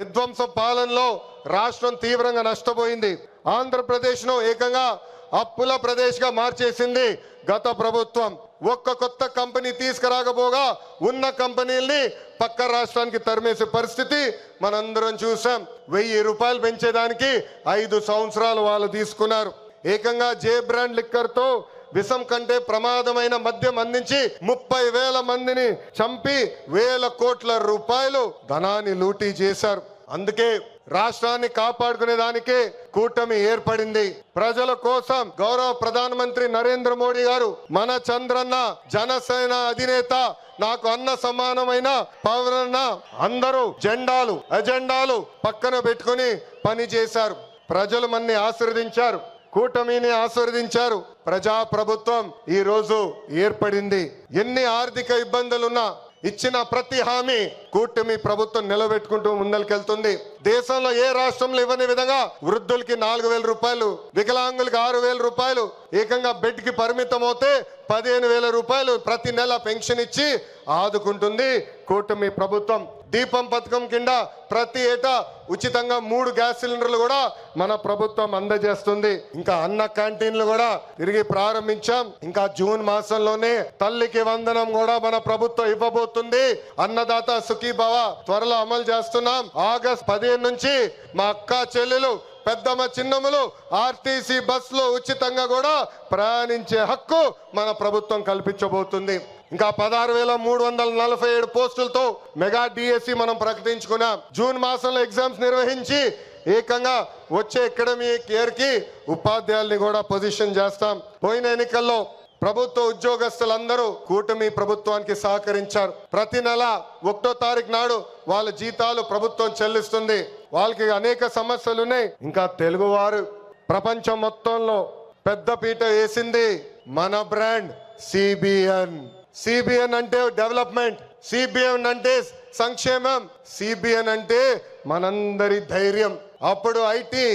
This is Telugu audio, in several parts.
విధ్వంస పాలనలో రాష్ట్రం తీవ్రంగా నష్టపోయింది. ఆంధ్రప్రదేశ్ను ఏకంగా అప్పుల ప్రదేశ్గా మార్చేసింది గత ప్రభుత్వం. ఒక్క కొత్త కంపెనీ తీసుకురాకపోగా ఉన్న కంపెనీల్ని పక్క రాష్ట్రానికి తరిమేసే పరిస్థితి మనందరం చూసాం. వెయ్యి రూపాయలు పెంచేదానికి ఐదు సంవత్సరాలు వాళ్ళు తీసుకున్నారు. ఏకంగా జే బ్రాండ్ లిక్కర్తో విషం కంటే ప్రమాదమైన మద్యం అందించి ముప్పై వేల మందిని చంపి వేల కోట్ల రూపాయలు ధనాన్ని లూటీ చేశారు. అందుకే రాష్ట్రాన్ని కాపాడుకునే దానికే కూటమి ఏర్పడింది. ప్రజల కోసం గౌరవ ప్రధానమంత్రి నరేంద్ర మోడీ గారు మన చంద్రన్న జనసేన అధినేత నాకు అన్న సమానమైన పవరన్న అందరూ జెండాలు అజెండాలు పక్కన పెట్టుకుని పని చేశారు ప్రజలు మన్ని ఆశీర్వదించారు. కూటమిని ఆశీర్వదించారు. ప్రజా ప్రభుత్వం ఈ రోజు ఏర్పడింది. ఎన్ని ఆర్థిక ఇబ్బందులున్నా ఇచ్చిన ప్రతి హామీ కూటమి ప్రభుత్వం నిలబెట్టుకుంటూ ముందరికెళ్తుంది. దేశంలో ఏ రాష్ట్రంలో ఇవ్వని విధంగా వృద్ధులకి నాలుగు వేల రూపాయలు వికలాంగులకి ఆరు వేల రూపాయలు ఏకంగా బెడ్కి పరిమితం అవుతే పదిహేను వేల రూపాయలు ప్రతి నెల పెన్షన్ ఇచ్చి ఆదుకుంటుంది కూటమి ప్రభుత్వం. దీపం పథకం కింద ప్రతి ఏటా ఉచితంగా మూడు గ్యాస్ సిలిండర్లు కూడా మన ప్రభుత్వం అందజేస్తుంది. ఇంకా అన్న క్యాంటీన్లు కూడా తిరిగి ప్రారంభించాం. ఇంకా జూన్ మాసంలోనే తల్లికి వందనం కూడా మన ప్రభుత్వం ఇవ్వబోతుంది. అన్నదాత సుఖీభవ త్వరలో అమలు చేస్తున్నాం. ఆగస్ట్ పదిహేను నుంచి మా అక్క చెల్లెలు పెద్దమ్మ చిన్నమ్మలు ఆర్టీసీ బస్సులో ఉచితంగా కూడా ప్రయాణించే హక్కు మన ప్రభుత్వం కల్పించబోతుంది. ఇంకా పదహారు వేల మూడు వందల నలభై ఏడు పోస్టులతో మెగా డిఎస్సి మనం ప్రకటించుకున్నాం. జూన్ మాసంలో ఎగ్జామ్స్ నిర్వహించి ఏకంగా వచ్చే అకాడమిక్ ఇయర్కి ఉపాధ్యాయుల్ని కూడా పొజిషన్ చేస్తాం. పోయిన ఎన్నికల్లో ప్రభుత్వ ఉద్యోగస్తులందరూ కూటమి ప్రభుత్వానికి సహకరించారు. ప్రతి నెల ఒకటో తారీఖు నాడు వాళ్ళ జీతాలు ప్రభుత్వం చెల్లిస్తుంది. వాళ్ళకి అనేక సమస్యలు ఉన్నాయి. ఇంకా తెలుగువారు ప్రపంచం మొత్తంలో పెద్ద పీట వేసింది మన బ్రాండ్ సిబిఎన్. సిబిఎన్ అంటే డెవలప్మెంట్ సిబిఎన్ అంటే సంక్షేమం సిబిఎన్ అంటే మనందరి ధైర్యం. అప్పుడు ఐటీ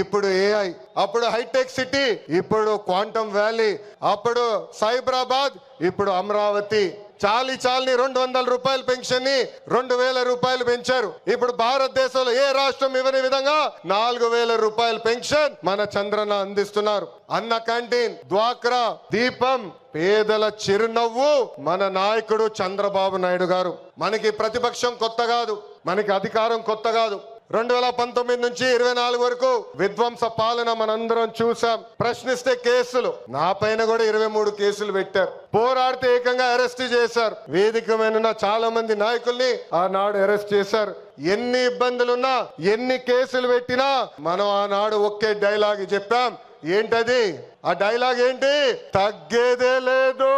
ఇప్పుడు ఏఐ అప్పుడు హైటెక్ సిటీ ఇప్పుడు క్వాంటమ్ వ్యాలీ అప్పుడు సైబరాబాద్ ఇప్పుడు అమరావతి. చాలి చాలని రెండు వందల రూపాయల పెన్షన్ని రెండు వేల రూపాయలు పెంచారు. ఇప్పుడు భారతదేశంలో ఏ రాష్ట్రం ఇవ్వని విధంగా నాలుగు వేల రూపాయల పెన్షన్ మన చంద్రన అందిస్తున్నారు. అన్న క్యాంటీన్ ద్వాక్రా దీపం పేదల చిరునవ్వు మన నాయకుడు చంద్రబాబు నాయుడు గారు. మనకి ప్రతిపక్షం కొత్త కాదు మనకి అధికారం కొత్త కాదు. రెండు వేల పంతొమ్మిది నుంచి ఇరవై నాలుగు వరకు విధ్వంస పాలన మనందరం చూసాం ప్రశ్నిస్తే కేసులు. నా పైన కూడా ఇరవై మూడు కేసులు పెట్టారు. పోరాడితే ఏకంగా అరెస్ట్ చేశారు. వేదిక మీద చాలా మంది నాయకుల్ని ఆనాడు అరెస్ట్ చేశారు. ఎన్ని ఇబ్బందులున్నా ఎన్ని కేసులు పెట్టినా మనం ఆనాడు ఒకే డైలాగ్ చెప్పాం. ఏంటది? ఆ డైలాగ్ ఏంటి? తగ్గేదే లేదు.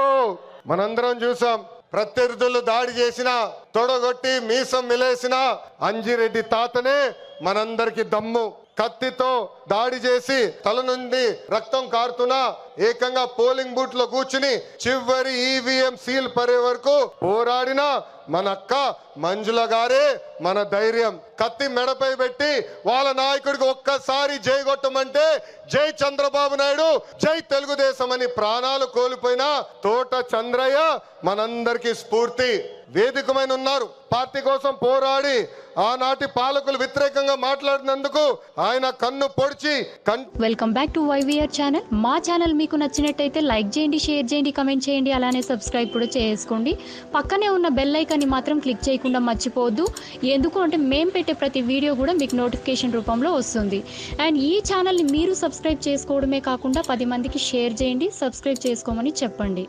మనందరం చూసాం ప్రత్యర్థులు దాడి చేసిన తొడగొట్టి మీసం మిలేసిన అంజిరెడ్డి తాతనే మనందరికి దమ్ము కత్తితో దాడి చేసి తల నుండి రక్తం కారుతున్నా ఏకంగా పోలింగ్ బూత్లో కూర్చుని చివరి ఈవీఎం సీల్ పరే వరకు పోరాడిన మన అక్క మంజుల గారే మన ధైర్యం. కత్తి మెడపై పెట్టి వాళ్ళ నాయకుడికి ఒక్కసారి జై కొట్టమంటే జై చంద్రబాబు నాయుడు జై తెలుగుదేశం అని ప్రాణాలు కోల్పోయిన తోట చంద్రయ్య మనందరికీ స్ఫూర్తి. వేదికమైన ఉన్నారు పార్టీ కోసం పోరాడి ఆనాటి పాలకులు వ్యతిరేకంగా మాట్లాడినందుకు ఆయన కన్ను పొడిచి కన్ welcome back to YVR channel మా ఛానల్ మీకు నచ్చినట్టయితే లైక్ చేయండి షేర్ చేయండి కమెంట్ చేయండి అలానే సబ్స్క్రైబ్ కూడా చేసుకోండి. పక్కనే ఉన్న బెల్ ఐకాన్ని మాత్రం క్లిక్ చేయకుండా మర్చిపోవద్దు. ఎందుకు అంటే మేము పెట్టే ప్రతి వీడియో కూడా మీకు నోటిఫికేషన్ రూపంలో వస్తుంది. అండ్ ఈ ఛానల్ని మీరు సబ్స్క్రైబ్ చేసుకోవడమే కాకుండా పది మందికి షేర్ చేయండి సబ్స్క్రైబ్ చేసుకోమని చెప్పండి.